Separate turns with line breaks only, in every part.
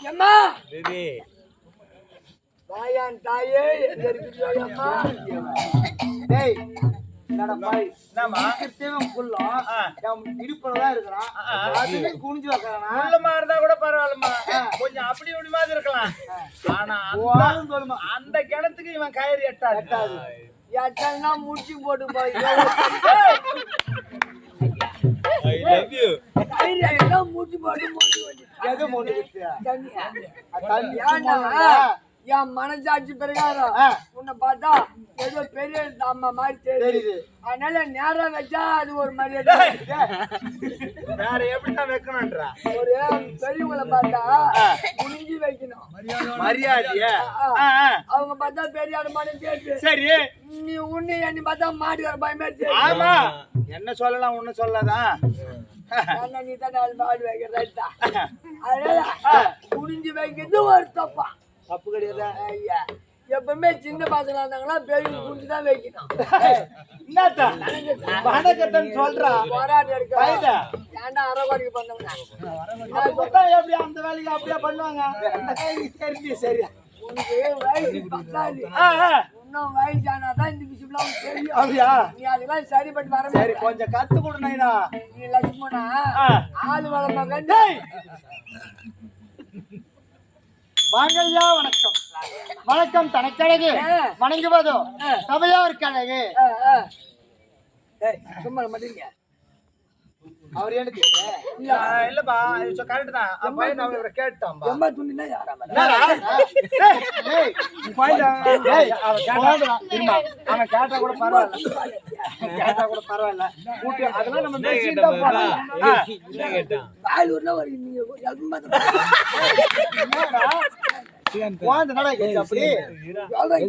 எம்மா!
சரி
தாயான் தாயே எங்க இருக்கிறியோ அம்மா
டேய்
கொஞ்சம் அப்படி இப்படி மாதிரி இருக்கலாம். ஆனா அந்த
போதும் சொல்லுமா.
அந்த கிணத்துக்கு இவன் கயிறு எட்டாது.
எட்டனா முடிச்சு போட்டு போய்.
ஐ லவ் யூ
எல்லாம் முடிச்சு போட்டு வந்து
எது மூணு கிறிஸ்து
தண்ணி
தண்ணி.
ஏன்டா
சும்மா
என் மனசாட்சி பிரகாரம். உன்னை பார்த்தா ஏதோ பெரிய அம்மா மாதிரி தெரியுது. அதனால நேரம் வச்சா அது ஒரு மரியாதை
வேற எப்படிதான் வைக்கணும்ன்றா?
ஒரு பெரியவங்களை பார்த்தா குனிஞ்சு வைக்கணும்.
மரியாதைய.
அவங்க பார்த்தா பெரிய ஆடுமான கேட்டு
சரி.
நீ உன்னை என்னை பார்த்தா மாட்டுக்கார பயமே தெரியும்
ஆமா. என்ன சொல்லலாம் ஒண்ணு சொல்லாதான்.
நீ தான் நாலு மாடு வைக்கிற ரைட்டா அதனால குனிஞ்சு வைக்கிறது ஒரு தப்பா.
தப்பு கிடையாது.
ஐயா. எப்பவுமே சின்ன பசங்க இருந்தாங்கன்னா பெரிய குனிஞ்சு தான் வைக்கணும்
என்னத்தா? வணக்கத்தன் சொல்றா.
போராட்டம் எடுக்க. ஏன்டா அரை குறைக்கு பண்ணவங்க
எப்படி அந்த வேலைக்கு அப்படியே பண்ணுவாங்க? சரி. ஆ.
இன்னும் வயசானா தான் இந்த விஷயம்லாம் தெரியும்.
அப்படியா?
நீ அதெல்லாம் சரிப்பட்டு வர
சரி. கொஞ்சம் கத்து கொடு நைனா
நீ லட்சுமணா. ஆள் வளர்ப்ப கண்டு
டேய். வாங்கய்யா வணக்கம். வணக்கம் தனக்கழகு. வணங்குவதோ சபையார் கழகு.
சும்மா மாட்டீங்க
அவர் எனக்கு
இல்லப்பா கரெக்ட் தான் அவன் பையன் அவன் இவரை கேட்டான்பா
எம்மா துணினா யாரா மேல?
என்னடா? டேய், டேய், உன் பையன் டேய், அவன் கேட்டா இருமா. அவன் கேட்டா கூட பரவாயில்ல அவன் கேட்டா கூட பரவாயில்ல கூட்டி அதெல்லாம் நம்ம
என்ன
பேசிட்டு
கேட்டான்
தான்.
என்ன
ஒரு நீங்க பார்த்தா
என்னடா? குழந்தை என்னடா கேட்டுச்சு அப்படி
சொல்றேன்,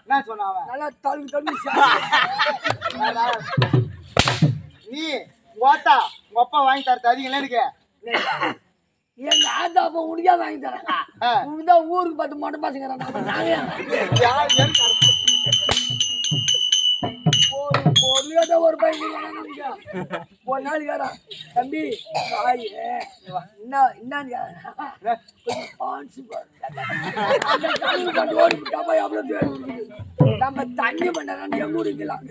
என்ன சொன்ன அவன்
நல்லா சாப்பிடு.
என்னடா? நீ ஓட்டா உங்க அப்பா வாங்கி தரது அதிகம் எனக்கு
எங்க ஆத்தா அப்பா உனக்கே வாங்கி
ஆ.
உனக்கு தான் ஊருக்கு பார்த்து மொட்டை பசங்க தான் ஒரு பையன். ஒரு நாளைக்கு கேட்டான், தம்பி வாய் என்ன என்னன்னு. கொஞ்சம் ஓடி விட்டாப்பா இருக்குது. நம்ம தண்ணி பண்ணாதான் எங்க குடிக்கலாம்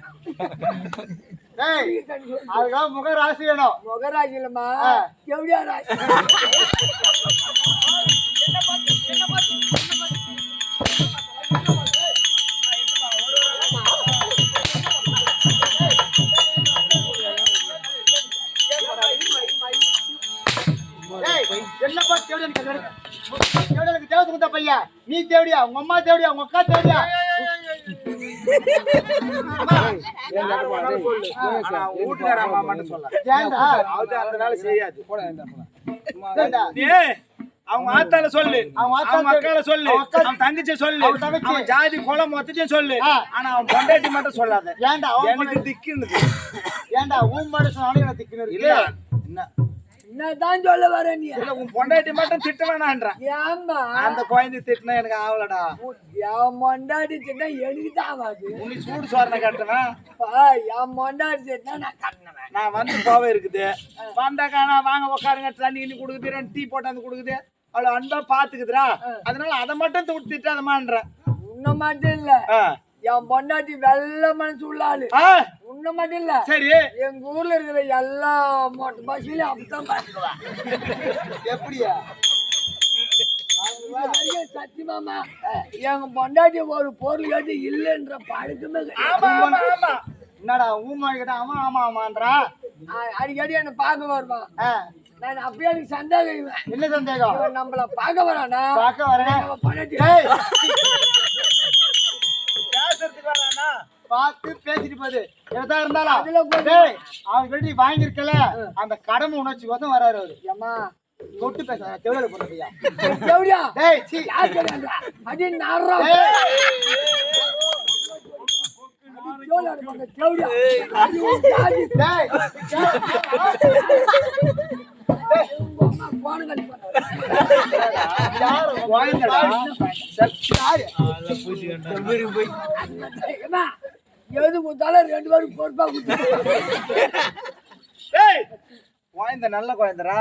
அதுக்காக முக ராசி வேணும்.
முகராஜ் இல்லம்மா. எப்படியா ராஜ்
என்னப்பா தேவடி எனக்கு தேவடி தேவடி எனக்கு தேவதை கொடுத்த பையன் நீ தேவடியா உங்க அம்மா தேவடியா உங்க அக்கா தேவடியா
ஆனா வீட்டுக்கார அம்மா மட்டும் சொல்ல செய்யாது அவங்க ஆத்தால சொல்லு
அவங்க
அக்கால சொல்லு அவன் தங்கச்சி சொல்லு
அவன்
ஜாதி குலம் மொத்தத்தையும் சொல்லு. ஆனா அவன் பொண்டாட்டி மட்டும் சொல்லாத
ஏன்டா அவன்
எனக்கு திக்குன்னு
ஏன்டா உன் மனுஷன் அவனுக்கு எனக்கு திக்கினு
இல்ல
இருக்கு
என்ன
என்னதான் சொல்ல வர நீ?
இல்ல உன் பொண்டாட்டி மட்டும் திட்ட வேணான்றான்
ஏம்மா?
அந்த குழந்தை திட்டினா எனக்கு ஆவலடா.
என் மொண்டாடி திட்டம் எனக்கு தான் ஆகாது
உனக்கு சூடு சோறனை கட்டுவேன்.
என் மொண்டாடி திட்டம் நான் கட்டினவன்
நான் வந்து போவே இருக்குது. வந்தாக்கா நான் வாங்க உட்காருங்க தண்ணி கிண்ணி கொடுக்குது ரெண்டு டீ போட்டாந்து கொடுக்குது. அவ்வளோ அன்பா பாத்துக்குதுடா. அதனால அதை மட்டும் தூட்டு திட்டாதமான்றேன்
உன்ன மட்டும் இல்ல. என் பொண்டாட்டி வெள்ள மனசு உள்ள ஆளு.
ஆ,
உன்ன மட்டும் இல்ல
சரி.
எங்க ஊர்ல இருக்கிற எல்லா மொட்டை பஸ்லயும் அப்படித்தான் பாத்துக்குவேன்
எப்படியா?
சத்தியமாமா எங்க பொண்டாட்டி ஒரு பொருள் கேட்டு இல்லைன்ற பழக்கமே
என்னடா மொழி கிட்ட ஆமா ஆமா ஆமான்றா?
அடிக்கடி என்ன பார்க்க வருவான். நான் அப்பயே எனக்கு சந்தேகம்.
என்ன சந்தேகம்?
நம்மள பார்க்க வரானா?
பார்க்க வரேன்? பார்த்து பேசிட்டு போகுது எதா இருந்தாலும்.
அதுல
டேய் அவன் கிட்ட நீ வாங்கியிருக்கல அந்த கடமை உணர்ச்சி கோசம் வராரு அவரு.
ஏம்மா?
தொட்டு பேச டேய் சீ.
யார் தெரியாதா அடி நாடுறா
டேய்.
எது கொடுத்தாலும் ரெண்டு பேரும் பொறுப்பா கொடுத்து
குழந்தை நல்ல குழந்தைடா.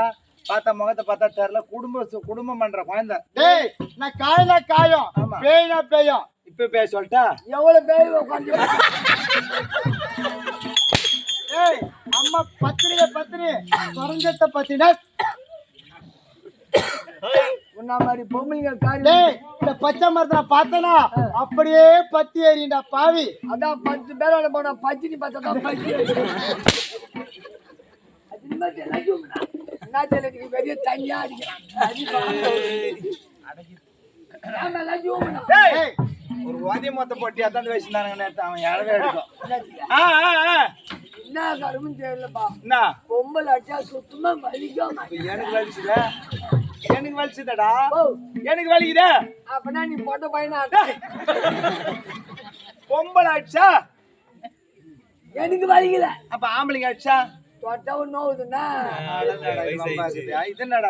பார்த்தா முகத்தை பார்த்தா தெரியல. குடும்ப குடும்பம் பண்ற குழந்தை.
டேய் நான் காயனா காயம். பேய்னா பேயும்.
இப்ப பேச சொல்லிட்டா?
எவ்வளவு பேர் உட்காந்து?
ஏய் அம்மா பத்திரிகை பத்திரி குறைஞ்சத்த பத்தினா.
உன்ன மாதிரி பொம்பளைங்க காரியம்
டேய் இந்த பச்சை மரத்தை நான் பார்த்தனா? அப்படியே பத்தி ஏறிண்டா பாவி.
அதான் பத்து பேரோட போனா பச்சினி பார்த்தா பச்சி என்ன தெரியல பெரிய தனியா.
ஏய்
ஒரு வாதி மொத்த போட்டி அதான் வச்சிருந்தானுங்க நேத்து அவன் யாரவே எடுக்கும். ஆ, ஆ, ஆ.
என்ன கருமுன்னு தெரியலப்பா.
என்ன?
பொம்பளை அடிச்சா சுத்தமா வலிக்காம.
எனக்கு வலிச்சுத எனக்கு வலிச்சுதடா
ஓ
எனக்கு வலிக்குதே
அப்பனா நீ போட்ட பையனா
பொம்பளை அடிச்சா
எனக்கு வலிக்கல
அப்ப ஆம்பளைங்க அடிச்சா
தொட்டவும் நோவுதுன்னா
இது என்னடா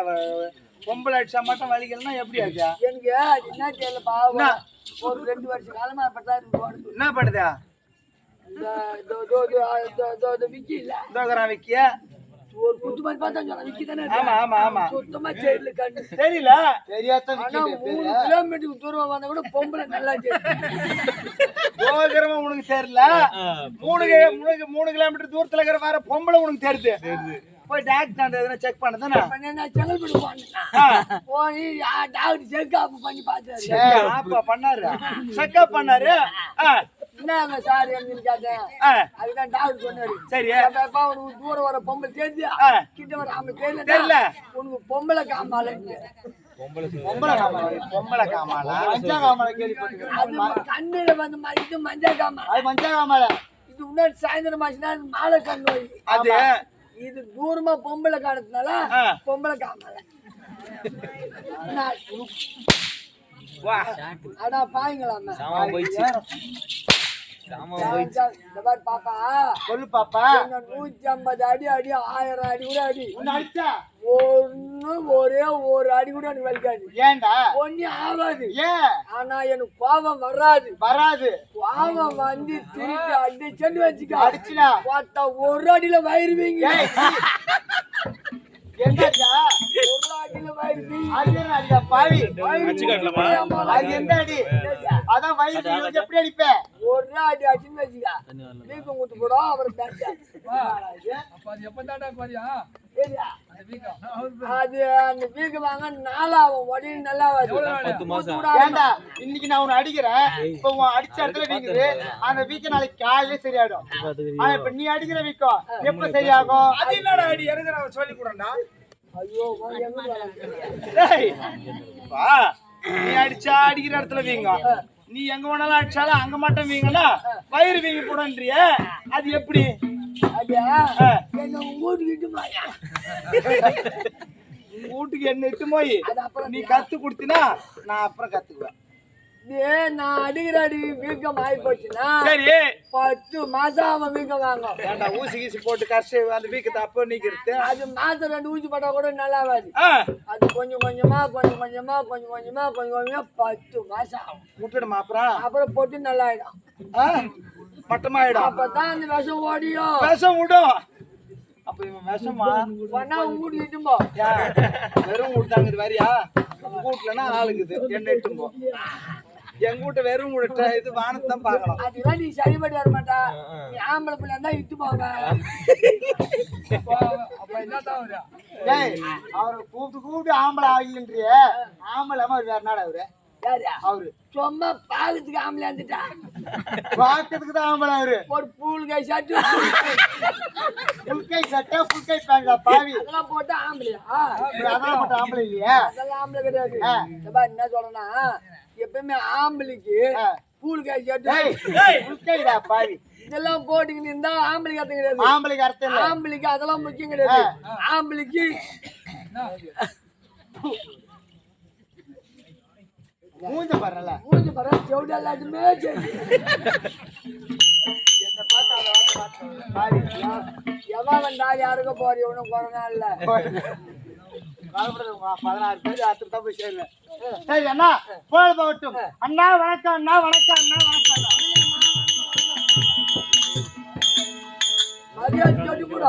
பொம்பளை அடிச்சா மட்டும் வலிக்கலன்னா எப்படி ஆச்சா
எனக்கு என்ன தெரியலப்பா
என்ன?
ஒரு ரெண்டு வருஷ காலமா எனக்கு உடம்பு
என்ன பண்ணுதா
விக்கி இல்ல
தோகரா விக்கிய
ஒரு குத்து மாதிரி பார்த்தா தானே
ஆமா ஆமா. ஆமா
சுத்தமா செயல் கண்ணு
தெரியல.
தெரியாத
ஆனா மூணு கிலோமீட்டருக்கு தூரம் வந்தா கூட பொம்பளை நல்லா
உனக்கு தெரியல மூணு மூணு கிலோமீட்டர் தூரத்துல இருக்கிற வேற பொம்பளை உனக்கு தெரியுது போய் டாக்டர் எதுனா செக் பண்ணதானே
நான் செங்கல்பட்டு போனேன் போய் டாக்டர் செக்அப் பண்ணி பார்த்தாரு.
அப்பா பண்ணாரு. செக்அப் பண்ணாரு. ஆ,
என்னங்க சார் எங்கன்னு கேட்டேன். அதுதான் டாக்டர் சொன்னாரு.
சரி.
அப்பா உனக்கு தூரம் வர பொம்பளை தெரிஞ்சியா
ஆ.
கிட்ட வர தெரியல
தெரியல.
உனக்கு பொம்பளை காமால
பொம்பளை காமால.
பொம்பளை காமாலா.
மஞ்சா காமால கேள்விப்பட்டிருக்கேன்.
அது கண்ணுல வந்து இது மஞ்சள் காமால.
அது மஞ்சா காமால.
இது முன்னாடி சாயந்தரம் ஆச்சுன்னா மாலை கண் நோய்
அது
இது தூரமா பொம்பளை காணதுனால. பொம்பளை காமால. அடா பாய்ங்களாம இந்த மாதிரி பாப்பா.
சொல்லு பாப்பா.
என்ன நூத்தி ஐம்பது அடி அடி ஆயிரம் அடி கூட அடி. ஒண்ணு ஒரே ஒரு அடி கூட எனக்கு வலிக்காது.
ஏன்டா?
ஒன்னும் ஆகாது.
ஏன்?
ஆனா எனக்கு கோபம் வராது.
வராது.
கோபம் வந்து திருப்பி அடிச்சுன்னு வச்சுக்க.
அடிச்சுனா?
ஒருத்த ஒரு அடியில வயிறுவீங்க.
ஏய் என்னடா?
ஒரு அடியில வயிறுவீங்க.
அது என்ன அடிடா பாவி? அது எந்த அடி? அதான் வயிறு எப்படி அடிப்ப
ஒரு அடி அடிச்சுன்னு வச்சுக்க. வீக்கம் குத்து கூட அப்புறம் அது அந்த வீக்கம் வாங்க நாலாவும் உடனே நல்லா
இன்னைக்கு நான் உன்னை அடிக்கிறேன். இப்ப உன் அடிச்ச இடத்துல வீங்குது. அந்த வீக்கம் நாளைக்கு காலையிலே சரியாயிடும். ஆனா இப்ப நீ அடிக்கிற வீக்கம் எப்ப சரியாகும்?
அது என்னடா அடி? எனக்கு நான் சொல்லி கொடுறேன்டா?
ஐயோ
நீ அடிச்சா அடிக்கிற இடத்துல வீங்க. நீ எங்க வேணாலும் அடிச்சாலும் அங்க மட்டும் வீங்கனா வயிறு வீங்கி போடன்றிய. அது எப்படி?
வீட்டுக்கு
என்ன இட்டு போய்? நீ கத்து கொடுத்தினா நான் அப்புறம் கத்துக்குவேன்.
ஏ நான் அடிக்கிற அடி வீக்கம் ஆகி போச்சுன்னா
சரி.
பத்து மாசம் அவன் வீக்கம் வாங்க
ஏன்டா ஊசி கீசி போட்டு கரைச்சி அந்த வீக்கத்தை அப்போ நீக்கிறது
அது மாசம் ரெண்டு ஊசி போட்டா கூட நல்லா ஆகாது
ஆ.
அது கொஞ்சம் கொஞ்சமா கொஞ்சம் கொஞ்சமா கொஞ்சம் கொஞ்சமா கொஞ்சம் கொஞ்சமா பத்து மாசம் ஆகும்.
அப்புறம்?
அப்புறம் போட்டு நல்லா ஆயிடும்
ஆ? மட்டமாயிடும்.
அப்பதான் அந்த விஷம் ஓடியும்
விஷம் விடும். அப்ப இவன் விஷமா?
பண்ணா இட்டும்போ?
வெறும் விட்டாங்க இது வரியா? உங்க வீட்டுலன்னா ஆளுக்குது. என்ன எங்க வீட்டு வெறும் இது வானத்தை தான் பார்க்கலாம்
அதுதான் நீ சரிபடி வர மாட்டா. நீ ஆம்பளை பிள்ளை இருந்தா இட்டு போங்க
ஏய் அவரை கூப்பிட்டு கூப்பிட்டு ஆம்பளை ஆகலன்றிய ஆம்பளை அவர் வேற நாடு அவரு.
சும்மா பாகத்துக்கு ஆம்பளை வந்துட்டா.
பார்க்கறதுக்கு தான் ஆம்பளை அவரு.
ஒரு பூல் கை சட்டு
புல்கை சட்டை புல்கை பேண்டா பாவி.
அதெல்லாம் போட்டு ஆம்பளையா?
அதெல்லாம் ஆம்பளை இல்லையா.
அதெல்லாம் ஆம்பளை கிடையாது. என்ன சொல்றேன்னா எப்பவுமே ஆம்பளைக்கு
ஆ.
பூல் கை
ஏய்.
சட்டு
புல்கைடா பாவி.
இதெல்லாம் போட்டுக்கிட்டு இருந்தா ஆம்பளைக்கு அர்த்தம் கிடையாது.
ஆம்பளைக்கு அர்த்தம்
ஆம்பளைக்கு அதெல்லாம் முக்கியம் கிடையாது. ஆம்பளைக்கு
மூஞ்ச பாருல
மூஞ்சி பர செவிடு எல்லாத்தையுமே சரி என்ன பார்த்தா.
பாவி.
எவன் வந்தா யாருக்கும் போற இவனும் கொரோனா இல்ல.
பதினாறு பேர் தான் போய் சேருவேன். சரி அண்ணா போய் போகட்டும். அண்ணா வணக்கம் அண்ணா வணக்கம் அண்ணா வணக்கம்.
மரியாதை சொல்லி கூட.